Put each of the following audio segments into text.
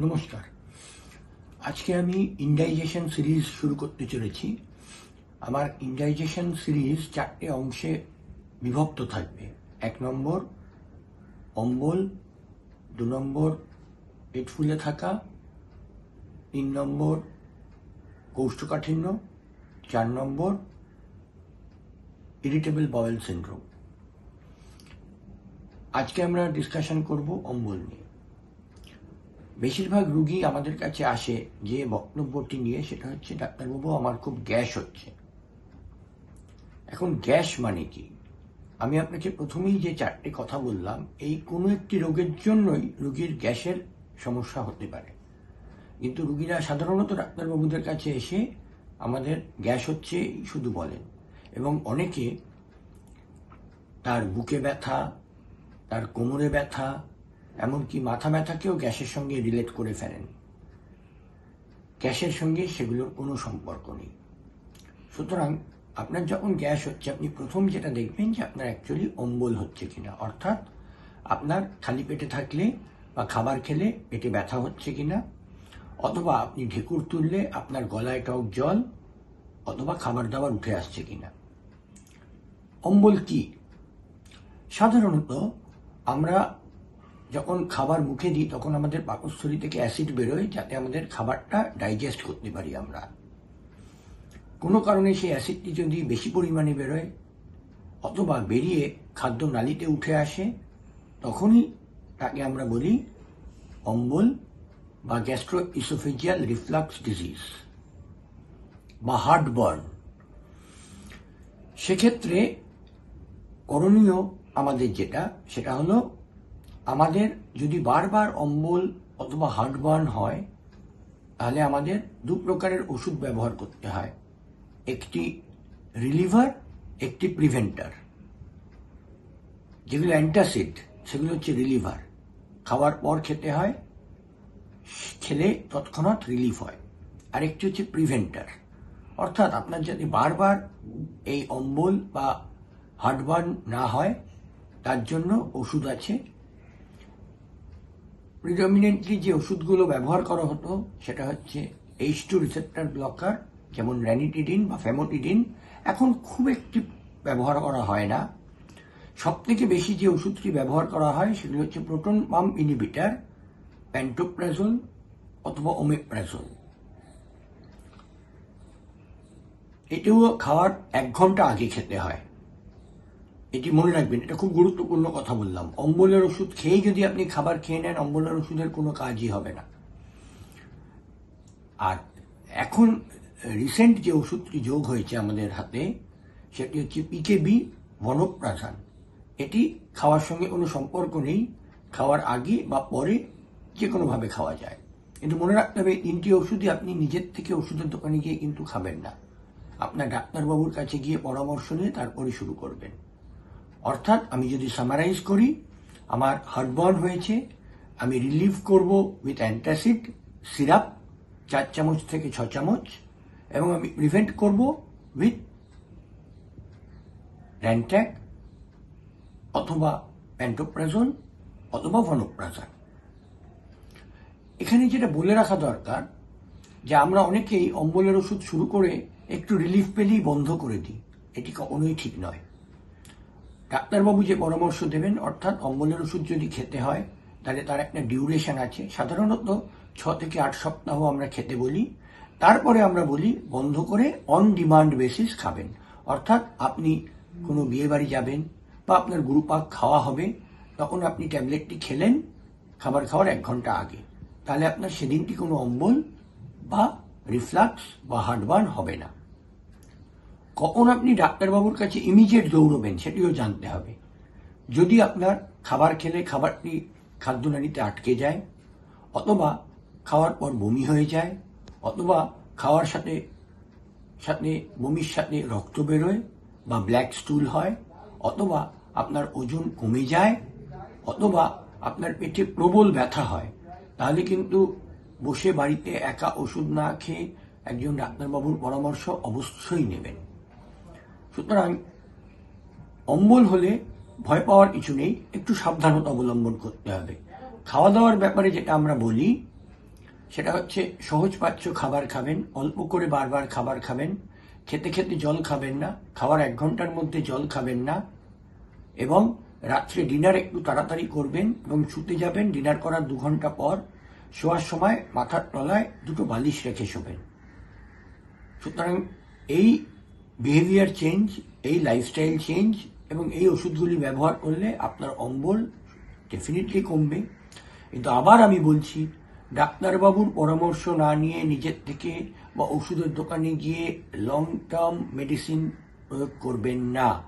নমস্কার। আজকে আমি ইন্ডাইজেশন সিরিজ শুরু করতে চলেছি। আমার ইন্ডাইজেশন সিরিজ চারটে অংশে বিভক্ত থাকবে। এক নম্বর, অম্বল, দু নম্বর, পেট ফুলে থাকা, তিন নম্বর, কৌষ্ঠকাঠিন্য, চার নম্বর ইরিটেবল বাওয়েল সিন্ড্রোম আজকে আমরা ডিসকাশন করব অম্বল নিয়ে। বেশিরভাগ রুগী আমাদের কাছে আসে যে বক্তব্যটি নিয়ে, সেটা হচ্ছে, ডাক্তারবাবু, আমার খুব গ্যাস হচ্ছে। এখন গ্যাস মানে কি? আমি আপনাকে প্রথমেই যে চারটে কথা বললাম, এই কোনো একটি রোগের জন্যই রুগীর গ্যাসের সমস্যা হতে পারে। কিন্তু রুগীরা সাধারণত ডাক্তারবাবুদের কাছে এসে আমাদের গ্যাস হচ্ছে শুধু বলেন। এবং অনেকে তার বুকে ব্যথা, তার কোমরে ব্যথা এমনকি মাথা ব্যথাকেও গ্যাসের সঙ্গে রিলেট করে ফেলেন। গ্যাসের সঙ্গে সেগুলোর কোনো সম্পর্ক নেই। সুতরাং আপনার যখন গ্যাস হচ্ছে, আপনি প্রথম যেটা দেখবেন যে আপনার অ্যাকচুয়ালি অম্বল হচ্ছে কিনা। অর্থাৎ আপনার খালি পেটে থাকলে বা খাবার খেলে পেটে ব্যথা হচ্ছে কিনা, অথবা আপনি ঢেকুর তুললে আপনার গলায় টক জল, অথবা খাবার দাবার উঠে আসছে কিনা। অম্বল কি? সাধারণত আমরা যখন খাবার মুখে দিই, তখন আমাদের পাকস্থলী থেকে অ্যাসিড বেরোয়, যাতে আমাদের খাবারটা ডাইজেস্ট করতে পারি আমরা। কোনো কারণে সেই অ্যাসিডটি যদি বেশি পরিমাণে বেরোয়, অথবা বেরিয়ে খাদ্য নালিতে উঠে আসে, তখনই তাকে আমরা বলি অম্বল বা গ্যাস্ট্রো ইসোফেজিয়াল রিফ্লাক্স ডিজিজ বা হার্টবার্ন। সেক্ষেত্রে করণীয় আমাদের যেটা, সেটা হলো আমাদের যদি বারবার অম্বল অথবা হার্টবার্ন হয়, তাহলে আমাদের দু প্রকারের ওষুধ ব্যবহার করতে হয়। একটি রিলিভার একটি প্রিভেন্টার যেগুলো অ্যান্টাসিড সেগুলো হচ্ছে রিলিভার খাওয়ার পর খেতে হয়, খেলে তৎক্ষণাৎ রিলিফ হয়। আরেকটি হচ্ছে প্রিভেন্টার অর্থাৎ আপনার যদি বারবার এই অম্বল বা হার্টবার্ন না হয়, তার জন্য ওষুধ আছে প্রিডমিনেন্টলি যে ওষুধগুলো ব্যবহার করা হতো, সেটা হচ্ছে এইচ টু রিসেপ্টার ব্লকার যেমন র্যানিটিডিন বা ফেমোটিডিন এখন খুব একটি ব্যবহার করা হয় না। সব থেকে বেশি যে ওষুধটি ব্যবহার করা হয়, সেগুলো হচ্ছে প্রোটন পাম্প ইনিবিটার প্যান্টোপ্রাজল অথবা ওমেপ্রাজল এটিও খাওয়ার এক ঘণ্টা আগে খেতে হয়। এটি মনে রাখবেন, এটা খুব গুরুত্বপূর্ণ কথা বললাম। অম্বলের ওষুধ খেয়েই যদি আপনি খাবার খেয়ে নেন, অম্বলের ওষুধের কোনো কাজই হবে না। আর এখন রিসেন্ট যে ওষুধটি যোগ হয়েছে আমাদের হাতে, সেটি হচ্ছে পিকেবি বনপ্রাধান এটি খাওয়ার সঙ্গে কোনো সম্পর্ক নেই, খাওয়ার আগে বা পরে যে কোনোভাবে খাওয়া যায়। কিন্তু মনে রাখতে হবে তিনটি ওষুধই আপনি নিজের থেকে ওষুধের দোকানে গিয়ে কিন্তু খাবেন না। আপনার ডাক্তারবাবুর কাছে গিয়ে পরামর্শ নিয়ে তারপরে শুরু করবেন। অর্থাৎ আমি যদি সামারাইজ করি, আমার হার্টবার্ন হয়েছে, আমি রিলিভ করব উইথ অ্যান্টাসিড সিরাপ চার চামচ থেকে ছ চামচ, এবং আমি প্রিভেন্ট করব উইথ র্যান্ট্যাক অথবা প্যান্টোপ্রাজন অথবা ভনোপ্রাজান এখানে যেটা বলে রাখা দরকার, যে আমরা অনেকেই অম্বলের ওষুধ শুরু করে একটু রিলিফ পেলেই বন্ধ করে দিই। এটি কখনোই ঠিক নয়। ডাক্তারবাবু যে পরামর্শ দেবেন, অর্থাৎ অম্বলের ওষুধ যদি খেতে হয়, তাহলে তার একটা ডিউরেশন আছে। সাধারণত ছ থেকে আট সপ্তাহ আমরা খেতে বলি। তারপরে আমরা বলি, বন্ধ করে অন ডিমান্ড বেসিস খাবেন। অর্থাৎ আপনি কোনো বিয়ে বাড়ি যাবেন বা আপনার গুরুপাক খাওয়া হবে, তখন আপনি ট্যাবলেটটি খেলেন, খাবার খাওয়ার এক ঘণ্টা আগে। তাহলে আপনার সেদিনটি কোনো অম্বল বা রিফ্লাক্স বা হার্টবার্ন হবে না। কখন আপনি ডাক্তারবাবুর কাছে ইমিডিয়েট দৌড়বেন সেটিও জানতে হবে। যদি আপনার খাবার খেলে খাবারটি খাদ্যনালীতে আটকে যায়, অথবা খাওয়ার পর বমি হয়ে যায়, অথবা খাওয়ার সাথে সাথে, বমির সাথে রক্ত বেরোয় বা ব্ল্যাক স্টুল হয়, অথবা আপনার ওজন কমে যায়, অথবা আপনার পেটে প্রবল ব্যথা হয়, তাহলে কিন্তু বসে বাড়িতে একা ওষুধ না খেয়ে একজন ডাক্তারবাবুর পরামর্শ অবশ্যই নেবেন। সুতরাং অম্বল হলে ভয় পাওয়ার কিছু নেই, একটু সাবধানতা অবলম্বন করতে হবে। খাওয়া দাওয়ার ব্যাপারে যেটা আমরা বলি, সেটা হচ্ছে সহজ পাচ্য খাবার খাবেন, অল্প করে বারবার খাবার খাবেন, খেতে খেতে জল খাবেন না, খাওয়ার এক ঘণ্টার মধ্যে জল খাবেন না, এবং রাত্রে ডিনার একটু তাড়াতাড়ি করবেন এবং শুতে যাবেন, ডিনার করার দু ঘণ্টা পর শোয়ার সময় মাথার তলায় দুটো বালিশ রেখে শোবেন। সুতরাং এই বিহেভিয়ার চেঞ্জ এই লাইফস্টাইল চেঞ্জ এবং এই ওষুধগুলি ব্যবহার করলে আপনার অম্বল ডেফিনেটলি কমবে। কিন্তু আবার আমি বলছি, ডাক্তারবাবুর পরামর্শ না নিয়ে নিজের থেকে বা ওষুধের দোকানে গিয়ে লং টার্ম মেডিসিন প্রয়োগ করবেন না,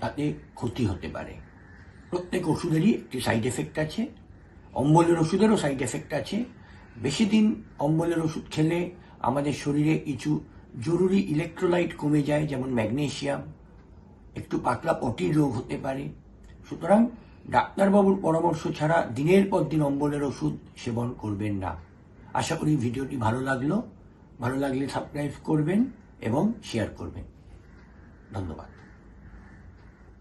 তাতে ক্ষতি হতে পারে। প্রত্যেক ওষুধেরই একটি সাইড এফেক্ট আছে, অম্বলের ওষুধেরও সাইড এফেক্ট আছে। বেশি দিন অম্বলের ওষুধ খেলে আমাদের শরীরে কিছু জরুরি ইলেকট্রোলাইট কমে যায়, যেমন ম্যাগনেশিয়াম একটু পাতলা পটির রোগ হতে পারে। সুতরাং ডাক্তারবাবুর পরামর্শ ছাড়া দিনের পর দিন অম্বলের ওষুধ সেবন করবেন না। আশা করি ভিডিওটি ভালো লাগল। ভালো লাগলে সাবস্ক্রাইব করবেন এবং শেয়ার করবেন। ধন্যবাদ।